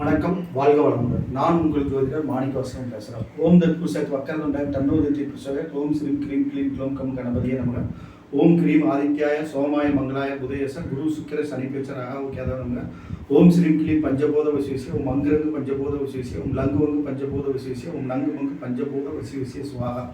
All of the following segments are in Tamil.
வணக்கம் வாழ்க வளமுடன். நான் உங்களுக்கு ஜோதிடர் மாணிக்கவாசனம் பேசுகிறேன் ஓம் தற்பு சத் வக்கரதுண்டாய் தன்னோதி புசக ஓம் ஸ்ரீம் கிரீம் கிளீம் க்ளோம் கம் கணபதியே நமக. ஓம் க்ரீம் ஆதித்யாய சோமாய மங்களாய புதயச குரு சுக்கிர சனி பேச்சர் ராகாவுக்கியாத நமக. ஓம் ஸ்ரீம் கிளீம் பஞ்சபோத வசிவிசிய உம் அங்கிரங்கு பஞ்சபோத வசிவிசிய உம் லங்கு வங்கு பஞ்சபோத வசிவிசிய உம் நங்கு வங்கு பஞ்சபோத விசேஷிய சுவாகா.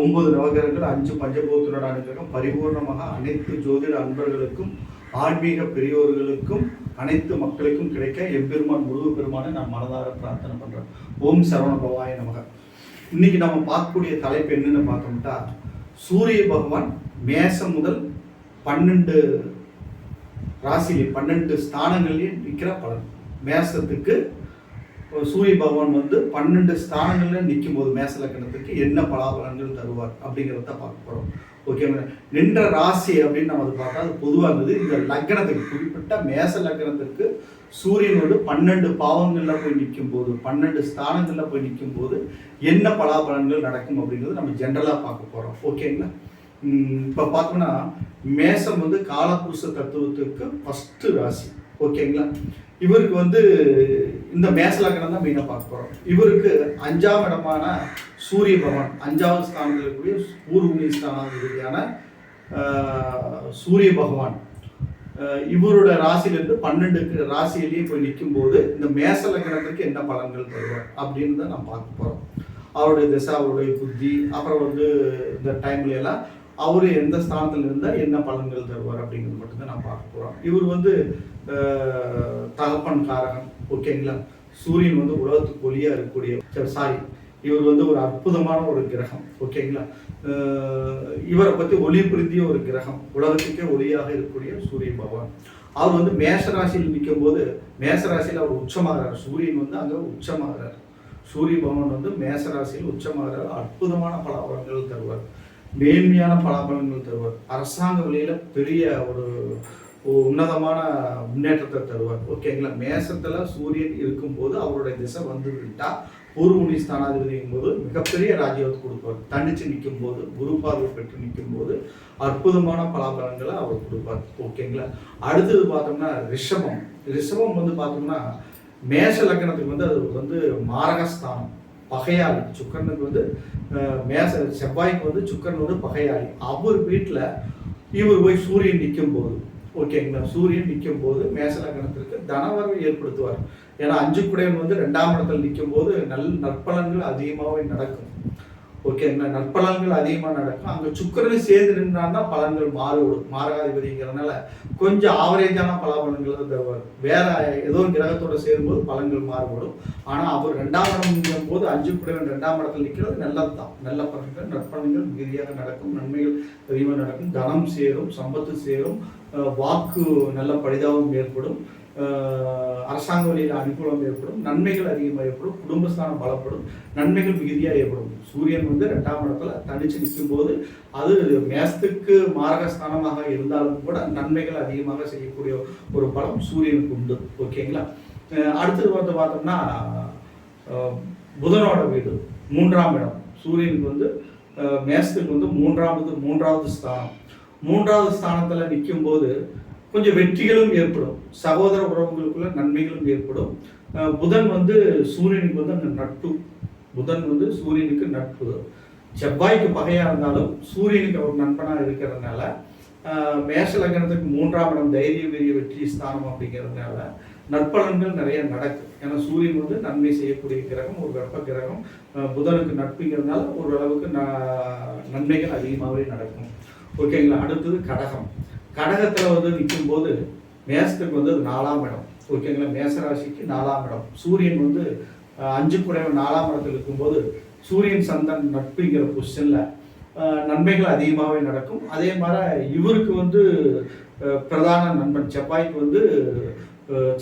ஒன்பது நவகிரகங்கள் அஞ்சு பஞ்சபூதத்தினோட அனுகிரகம். பரிபூர்ணமாக அனைத்து ஜோதிட அன்பர்களுக்கும் ஆன்மீக பெரியோர்களுக்கும் அனைத்து மக்களுக்கும் கிடைக்க எம்பெருமான் முழு பெருமானை நான் மனதார பிரார்த்தனை பண்றேன் ஓம் சரவண பவாய நமக. இன்னைக்கு நம்ம பார்க்கக்கூடிய தலைப்பு என்னன்னு பார்த்தோம்ட்டா சூரிய பகவான் மேசம் முதல் பன்னெண்டு ராசியிலே பன்னெண்டு ஸ்தானங்கள்லேயே நிற்கிற பலன். மேசத்துக்கு சூரிய பகவான் வந்து பன்னெண்டு ஸ்தானங்களில் நிற்கும் போது மேச லக்கணத்துக்கு என்ன பலாபலன்கள் தருவார் அப்படிங்கிறத பார்க்க போகிறோம் ஓகேங்களா நின்ற ராசி அப்படின்னு நம்ம அது பார்த்தா அது பொதுவாக இருந்தது. இந்த லக்னத்துக்கு குறிப்பிட்ட மேச லக்னத்திற்கு சூரியனோடு பன்னெண்டு பாவங்களில் போய் நிற்கும் போது பன்னெண்டு ஸ்தானங்களில் போய் நிற்கும் போது என்ன பலாபலன்கள் நடக்கும் அப்படிங்கிறது நம்ம ஜென்ரலாக பார்க்க போகிறோம் ஓகேங்களா இப்போ பார்த்தோம்னா மேசம் வந்து காலபுருஷ தத்துவத்துக்கு ஃபஸ்ட்டு ராசி. ஓகேங்களா இவருக்கு வந்து இந்த மேசலக்கணம் தான் மெயினாக பார்க்க போகிறோம் இவருக்கு அஞ்சாம் இடமான சூரிய பகவான் அஞ்சாவது ஸ்தானத்தில் இருக்கக்கூடிய பூர்வமி ஸ்தானாதிபதியான சூரிய பகவான். இவரோட ராசியிலேருந்து பன்னெண்டுக்கு ராசியிலேயே போய் நிற்கும் போது இந்த மேச லக்னத்துக்கு என்ன பலன்கள் தருவார் அப்படின்னு தான் நம்ம பார்க்க போகிறோம் அவருடைய திசை அவருடைய புத்தி அப்புறம் வந்து இந்த டைம்ல எல்லாம் அவர் எந்த ஸ்தானத்தில் இருந்தால் என்ன பலன்கள் தருவார் அப்படிங்கிறது மட்டும்தான் நான் பார்க்க போகிறோம் இவர் வந்து ஆஹ், தகப்பன் காரகன் ஓகேங்களா சூரியன் வந்து உலகத்துக்கு ஒளியாக இருக்கக்கூடிய சாரி இவர் வந்து ஒரு அற்புதமான ஒரு கிரகம் ஓகேங்களா ஆஹ், இவரை பற்றி ஒளி புரிந்திய ஒரு கிரகம் உலகத்துக்கே ஒளியாக இருக்கக்கூடிய சூரிய பகவான். அவர் வந்து மேஷ ராசியில் நிற்கும் போது மேஷ அவர் உச்சமாகிறார். சூரியன் வந்து அங்கே உச்சமாகிறார். சூரிய பகவான் வந்து மேசராசியில் உச்சமாகிறார். அற்புதமான பல பலாபலன்கள் தருவார். மேன்மையான பலாபலன்கள் தருவார். அரசாங்க வழியில பெரிய ஒரு உன்னதமான முன்னேற்றத்தை தருவார். ஓகேங்களா மேசத்துல சூரியன் இருக்கும்போது அவருடைய திசை வந்து விட்டா பூர்வமுனி ஸ்தானாதிபதியும் போது மிகப்பெரிய ராஜ்யத்தை கொடுப்பார். தனிச்சு நிற்கும் போது குரு பார்வை பெற்று நிற்கும் போது அற்புதமான பலாபலன்களை அவர் கொடுப்பார். ஓகேங்களா அடுத்தது பார்த்தோம்னா ரிஷபம். ரிஷபம் வந்து பார்த்தோம்னா மேஷ லக்னத்துக்கு வந்து அது வந்து மாரகஸ்தானம். பகையாளி. சுக்கரனுக்கு வந்து மேச செவ்வாய்க்கு வந்து சுக்கரன் வந்து பகையாளி. அவர் வீட்டில் இவர் போய் சூரியன் நிற்கும் போது ஓகேங்களா சூரியன் நிற்கும் போது மேச லக்னத்திற்கு தனவரவை ஏற்படுத்துவார். ஏன்னா அஞ்சு குடையன் வந்து ரெண்டாம் இடத்துல நிற்கும் போது நல் நற்பலன்கள் அதிகமாகவே நடக்கும். ஓகேங்களா நற்பலன்கள் அதிகமாக நடக்கும். அங்கே சுக்கரன் சேர்ந்து நின்றான்னா பலன்கள் மாறுபடும் மாரகாதிபதிங்கிறதுனால கொஞ்சம் ஆவரேஜான பலாபலன்கள் தான் தருவார் வேற ஏதோ ஒரு கிரகத்தோட சேரும்போது பலன்கள் மாறுபடும். ஆனால் அவர் ரெண்டாம் இடம் போது அஞ்சு குடைவன் ரெண்டாம் இடத்துல நிற்கிறது நல்லது தான் நல்ல பலன்கள் நற்பலன்கள் மிகுதியாக நடக்கும். நன்மைகள் அதிகமாக நடக்கும். தனம் சேரும் சம்பத்து சேரும். வாக்கு நல்ல பரிதாபம் ஏற்படும். அரசாங்க வழியில் அனுகூலம் ஏற்படும் நன்மைகள் அதிகமாக ஏற்படும் குடும்பஸ்தானம் பலப்படும் நன்மைகள் மிகுதியாக ஏற்படும். சூரியன் வந்து ரெண்டாம் இடத்துல தனிச்சு நிற்கும் போது அது மேஸ்துக்கு மாரகஸ்தானமாக இருந்தாலும் கூட நன்மைகள் அதிகமாக செய்யக்கூடிய ஒரு பலம் சூரியனுக்கு உண்டு. ஓகேங்களா அடுத்தது வந்து பார்த்தோம்னா புதனோட வீடு மூன்றாம் இடம். சூரியனுக்கு வந்து மேஸ்துக்கு வந்து மூன்றாவது மூன்றாவது ஸ்தானம். மூன்றாவது ஸ்தானத்தில் நிற்கும் போது கொஞ்சம் வெற்றிகளும் ஏற்படும். சகோதர உறவுகளுக்குள்ள நன்மைகளும் ஏற்படும். புதன் வந்து சூரியனுக்கு வந்து அந்த நட்பு. புதன் வந்து சூரியனுக்கு நட்பு. செவ்வாய்க்கு பகையா இருந்தாலும் சூரியனுக்கு அவர் நண்பனா இருக்கிறதுனால மேஷ லக்னத்துக்கு மூன்றாம் இடம் தைரிய வீரிய வெற்றி ஸ்தானம் அப்படிங்கிறதுனால நற்பலன்கள் நிறைய நடக்கும். ஏன்னா சூரியன் வந்து நன்மை செய்யக்கூடிய கிரகம் ஒரு வெப்ப கிரகம். புதனுக்கு நட்புங்கிறதுனால ஓரளவுக்கு ந- நன்மைகள் அதிகமாகவே நடக்கும். ஓகேங்களா? அடுத்தது கடகம். கடகத்தில் வந்து நிற்கும் போது மேசத்துக்கு வந்து அது நாலாம் இடம். ஓகேங்களா மேச ராசிக்கு நாலாம் இடம். சூரியன் வந்து அஞ்சு குறைவன் நாலாம் இடத்துல இருக்கும்போது சூரியன் சந்தன் நட்புங்கிற பொசிஷனில் நன்மைகள் அதிகமாகவே நடக்கும். அதே மாதிரி இவருக்கு வந்து பிரதான நண்பன் செவ்வாய்க்கு வந்து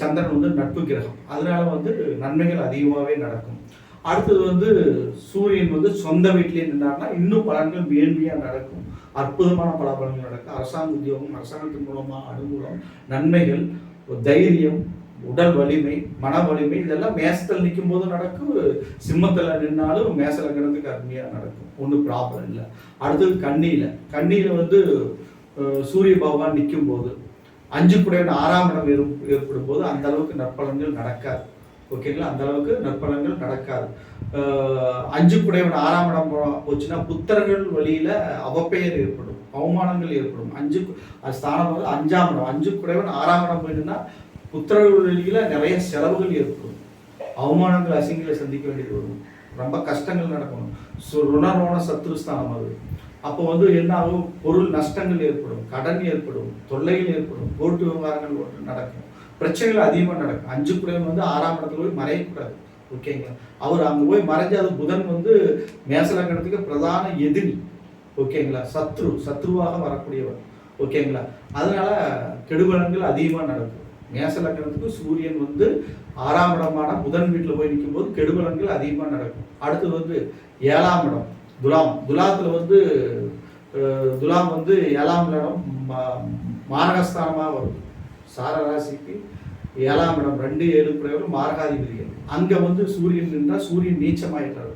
சந்திரன் வந்து நட்பு கிரகம். அதனால வந்து நன்மைகள் அதிகமாகவே நடக்கும். அடுத்தது வந்து சூரியன் வந்து சொந்த வீட்டிலே நின்றாருன்னா இன்னும் பலன்கள் மேன்மையாக நடக்கும். அற்புதமான பல பலன்கள் நடக்கும். அரசாங்க உத்தியோகம் அரசாங்கத்தின் மூலமாக அனுகூலம் நன்மைகள் தைரியம் உடல் வலிமை மன வலிமை இதெல்லாம் மேசத்தில் நிற்கும் போது நடக்கும். சிம்மத்தில் நின்னாலும் மேச லக்னத்துக்கு அருமையாக நடக்கும். ஒன்றும் ப்ராப்ளம் இல்லை. அடுத்தது கண்ணியில். கண்ணியில் வந்து சூரிய பகவான் நிற்கும் போது அஞ்சு குடையன் ஆறாம் இடம் ஏற்படும் போது அந்த அளவுக்கு நற்பலன்கள் நடக்காது. ஓகேங்களா அந்த அளவுக்கு நற்பலன்கள் நடக்காது. அஞ்சு குடையவன் ஆறாம் இடம் போச்சுன்னா புத்தர்கள் வழியில அவப்பெயர் ஏற்படும். அவமானங்கள் ஏற்படும். அஞ்சு அது ஸ்தானம் வந்து அஞ்சாம் இடம். அஞ்சு குடையவன் ஆறாம் இடம் போயிட்டுன்னா புத்தர்கள் வழியில நிறைய செலவுகள் ஏற்படும். அவமானங்கள் அசிங்களை சந்திக்க வேண்டியது வரும். ரொம்ப கஷ்டங்கள் நடக்கணும். ஸோ ருணரோண சத்ருஸ்தானம் அது. அப்போ வந்து என்ன ஆகும்? பொருள் நஷ்டங்கள் ஏற்படும். கடன் ஏற்படும். தொல்லைகள் ஏற்படும். கோர்ட்டு விவகாரங்கள் நடக்கும். பிரச்சனைகள் அதிகமாக நடக்கும். அஞ்சு குடைவன் வந்து ஆறாம் இடத்துல போய் மறையக்கூடாது. ஓகேங்களா? அவர் அங்கே போய் மறைஞ்சு அது புதன் வந்து மேசலக்கணத்துக்கு பிரதான எதிரி. ஓகேங்களா? சத்ரு சத்ருவாக வரக்கூடியவர். ஓகேங்களா? அதனால கெடுபலன்கள் அதிகமாக நடக்கும். மேச லக்னத்துக்கு சூரியன் வந்து ஆறாம் இடமான புதன் வீட்டில் போய் நிற்கும் போது கெடுபலன்கள் அதிகமாக நடக்கும். அடுத்தது வந்து ஏழாம் இடம் துலாம். துலாத்தில் வந்து துலாம் வந்து ஏழாம் இடம் மா- மாரகஸ்தானமாக வரும். சாரராசிக்கு ஏழாம் இடம் ரெண்டு ஏழு குறைவர் மார்காதிபதிகள். அங்கே வந்து சூரியன் நின்றால் சூரியன் நீச்சமாயிடுறாரு.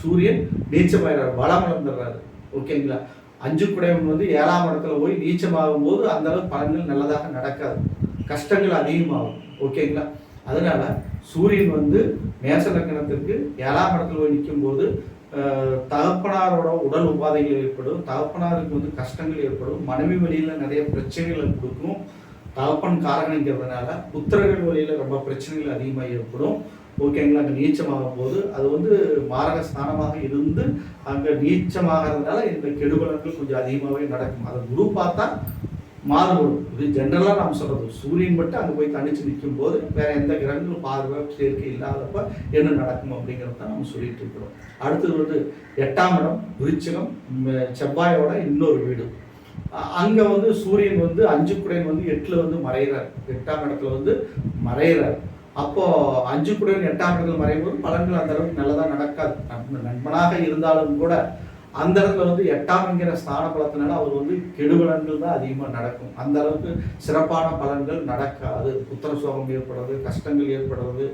சூரியன் நீச்சமாயிடுறாரு பலம் இழந்துடுறாரு ஓகேங்களா அஞ்சு குடையவன் வந்து ஏழாம் இடத்துல போய் நீச்சமாகும் போது அந்த அளவு பலன்கள் நல்லதாக நடக்காது. கஷ்டங்கள் அதிகமாகும். ஓகேங்களா அதனால சூரியன் வந்து மேச லக்கணத்திற்கு ஏழாம் இடத்துல போய் நிற்கும் போது தகப்பனாரோட உடல் உபாதைகள் ஏற்படும். தகப்பனாருக்கு வந்து கஷ்டங்கள் ஏற்படும். மனைவி வழியில் நிறைய பிரச்சனைகளை கொடுக்கும். தகப்பன் காரகங்கிறதுனால புத்திரர்கள் வழியில் ரொம்ப பிரச்சனைகள் அதிகமாக ஏற்படும். ஓகேங்களா? அங்கே நீச்சமாகும் போது அது வந்து மாரக ஸ்தானமாக இருந்து அங்கே நீச்சமாகிறதுனால இந்த கெடுபலன்கள் கொஞ்சம் அதிகமாகவே நடக்கும். அதை குரு பார்த்தா மாறுபடும். இது ஜென்ரலாக நாம் சொல்கிறது சூரியன் மட்டும் அங்கே போய் தனிச்சு நிற்கும் போது வேற எந்த கிரகங்களும் பார்வை சேர்க்கை இல்லாதப்ப என்ன நடக்கும் அப்படிங்கிறத தான் நம்ம சொல்லிட்டு இருக்கிறோம். அடுத்தது வந்து எட்டாம் இடம் விருச்சகம் செவ்வாயோட இன்னொரு வீடு. அங்க வந்து சூரியன் வந்து அஞ்சு குடையன் வந்து எட்டுல வந்து மறைகிறார் எட்டாம் இடத்துல வந்து மறைகிறார் அப்போ அஞ்சு குடையன் எட்டாம் இடத்துல மறையும் போது பலன்கள் அந்த அளவுக்கு நல்லதா நடக்காது. நண்பனாக இருந்தாலும் கூட அந்த இடத்துல வந்து எட்டாம்ங்கிற ஸ்தான பலத்தினால அவர் வந்து கெடுபலன்கள் தான் அதிகமாக நடக்கும். அந்த அளவுக்கு சிறப்பான பலன்கள் நடக்காது. புத்திர சோகம் ஏற்படுறது கஷ்டங்கள் ஏற்படுறது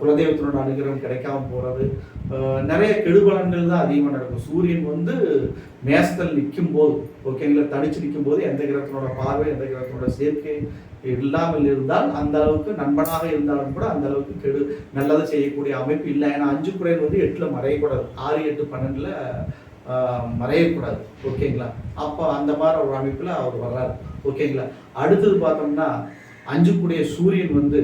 குலதெய்வத்தினோட அனுகிரகம் கிடைக்காம போகிறது நிறைய கெடுபலன்கள் தான் அதிகமாக நடக்கும். சூரியன் வந்து மேசத்தில் நிற்கும் போது ஓகேங்களா தனிச்சு நிற்கும் போது எந்த கிரகத்தினோட பார்வை எந்த கிரகத்தினோட சேர்க்கை இல்லாமல் இருந்தால் அந்த அளவுக்கு நண்பனாக இருந்தாலும் கூட அந்த அளவுக்கு கெடு நல்லதை செய்யக்கூடிய அமைப்பு இல்லை. ஏன்னா அஞ்சு குறையில் வந்து எட்டில் மறையக்கூடாது. ஆறு எட்டு பன்னெண்டில் மறையக்கூடாது. ஓகேங்களா? அப்போ அந்த மாதிரி ஒரு அமைப்பில் அவர் வர்றாரு. ஓகேங்களா? அடுத்தது பார்த்தோம்னா அஞ்சு கூடிய சூரியன் வந்து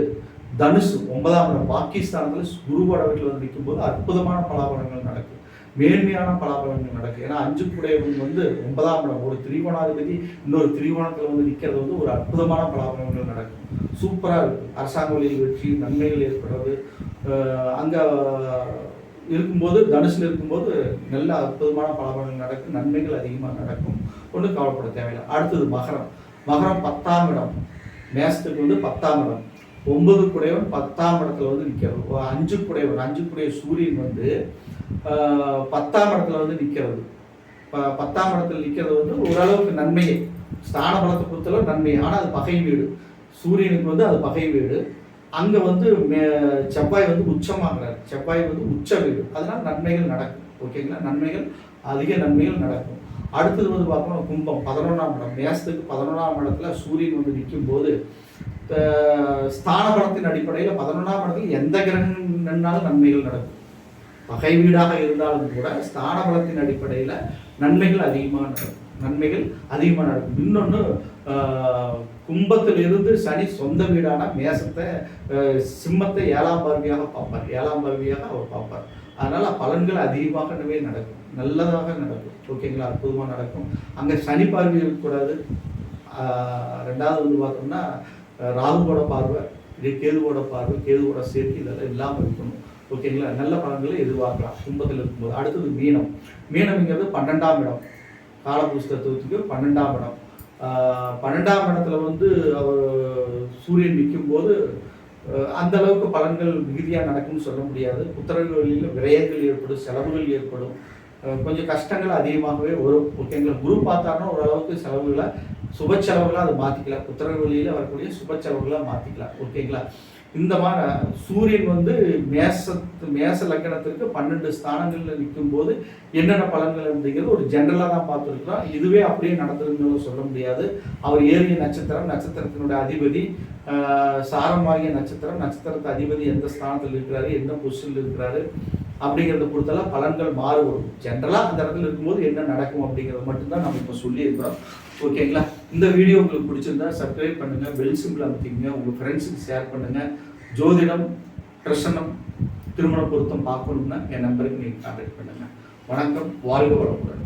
தனுசு ஒன்பதாம் இடம். பாகிஸ்தானத்தில் குருவோட வீட்டில் வந்து நிற்கும்போது அற்புதமான பலாபலங்கள் நடக்கும் மேன்மையான பலாபலங்கள் நடக்கும் ஏன்னா அஞ்சு குடையவன் வந்து ஒன்பதாம் இடம். ஒரு திரிகோணாதிபதி இன்னொரு திரிகோணத்தில் வந்து நிற்கிறது வந்து ஒரு அற்புதமான பலாபலங்கள் நடக்கும். சூப்பராக இருக்கும் அரசாங்க வழியில் வெற்றி நன்மைகள் ஏற்படுறது. அங்கே இருக்கும்போது தனுசில் இருக்கும்போது நல்ல அற்புதமான பலாபலங்கள் நடக்கும். நன்மைகள் அதிகமாக நடக்கும். ஒன்றும் கவலைப்பட தேவையில்லை. அடுத்தது மகரம். மகரம் பத்தாம் இடம். மேசத்துக்கு வந்து பத்தாம் இடம். ஒன்பது குடையவன் பத்தாம் இடத்துல வந்து நிற்கிறது ஒரு அஞ்சு குடையவன். அஞ்சு குடைய சூரியன் வந்து பத்தாம் இடத்துல வந்து நிற்கிறது ப- பத்தாம் இடத்துல நிற்கிறது வந்து ஓரளவுக்கு நன்மையே. ஸ்தான பலத்தை பொறுத்தளவு நன்மை ஆனால் அது பகை வீடு. சூரியனுக்கு வந்து அது பகை வீடு. அங்கே வந்து மே செவ்வாய் வந்து உச்சமாகிறார். செவ்வாய் வந்து உச்ச வீடு. அதனால் நன்மைகள் நடக்கும். ஓகேங்களா நன்மைகள் அதிக நன்மைகள் நடக்கும். அடுத்தது வந்து பார்த்தோம்னா கும்பம். பதினொன்றாம் இடம். மேசத்துக்கு பதினொன்றாம் இடத்துல சூரியன் வந்து நிற்கும் போது ஸ்தான பலத்தின் அடிப்படையில் பதினொன்றாம் இடத்துல எந்த கிரகம் நன்மைகள் நடக்கும். பகை வீடாக இருந்தாலும் கூட ஸ்தான பலத்தின் அடிப்படையில் நன்மைகள் அதிகமாக நடக்கும் நன்மைகள் அதிகமாக நடக்கும் இன்னொன்று கும்பத்திலிருந்து சனி சொந்த வீடான மேசத்தை சிம்மத்தை ஏழாம் பார்வையாக பார்ப்பார். ஏழாம் பார்வையாக அவர் பார்ப்பார். அதனால் பலன்கள் அதிகமாகவே நடக்கும். நல்லதாக நடக்கும். ஓகேங்களா? அற்புதமாக நடக்கும். அங்கே சனி பார்வை இருக்கக்கூடாது. ரெண்டாவது வந்து பார்த்தோம்னா ராகுவோட பார்வை இது கேதுவோட பார்வை கேதுவோட சேர்க்கை இதெல்லாம் இல்லாமல் இருக்கணும். ஓகேங்களா நல்ல பலன்களை எதிர்பார்க்கலாம். கும்பத்தில் இருக்கும்போது. அடுத்தது மீனம். மீனம்ங்கிறது பன்னெண்டாம் இடம். காலபுஸ்தத்துவத்துக்கு பன்னெண்டாம் இடம். பன்னெண்டாம் இடத்துல வந்து அவர் சூரியன் நிற்கும் போது அந்த அளவுக்கு பலன்கள் மிகுதியாக நடக்கும்னு சொல்ல முடியாது. புத்திரர்கள் வழியில் விரயங்கள் ஏற்படும் செலவுகள் ஏற்படும். கொஞ்சம் கஷ்டங்கள் அதிகமாகவே வரும். ஓகேங்களா குரு பார்த்தாருன்னா ஓரளவுக்கு செலவுகளை சுப செலவுகளாக அதை மாற்றிக்கலாம் புத்திரர்கள் வழியில் வரக்கூடிய சுப செலவுகளாக மாற்றிக்கலாம் ஓகேங்களா இந்த மாதிரி சூரியன் வந்து மேசத்து மேச லக்கணத்திற்கு பன்னெண்டு ஸ்தானங்களில் நிற்கும் போது என்னென்ன பலன்கள் அப்படிங்கிறது ஒரு ஜென்ரலாக தான் பார்த்துருக்குறோம். இதுவே அப்படியே நடந்துருன்னு சொல்ல முடியாது. அவர் ஏறிய நட்சத்திரம் நட்சத்திரத்தினுடைய அதிபதி சாரமாகிய நட்சத்திரம் நட்சத்திரத்து அதிபதி எந்த ஸ்தானத்தில் இருக்கிறாரு எந்த பொசிஷனில் இருக்கிறாரு அப்படிங்கிறத பொறுத்தெல்லாம் பலன்கள் மாறுபடும். ஜென்ரலாக அந்த இடத்துல இருக்கும்போது என்ன நடக்கும் அப்படிங்கிறது மட்டும்தான் நம்ம இப்போ சொல்லியிருக்கிறோம். ஓகேங்களா இந்த வீடியோ உங்களுக்கு பிடிச்சிருந்தா சப்ஸ்கிரைப் பண்ணுங்கள் பெல் சிம்பிள் அமைத்திங்க உங்கள் ஃப்ரெண்ட்ஸுக்கு ஷேர் பண்ணுங்கள் ஜோதிடம் பிரசன்னம் திருமண பொருத்தம் பார்க்கணும்னா என் நம்பருக்கு நீங்கள் கான்டாக்ட் பண்ணுங்கள் வணக்கம் வாழ்க வளமுடன்.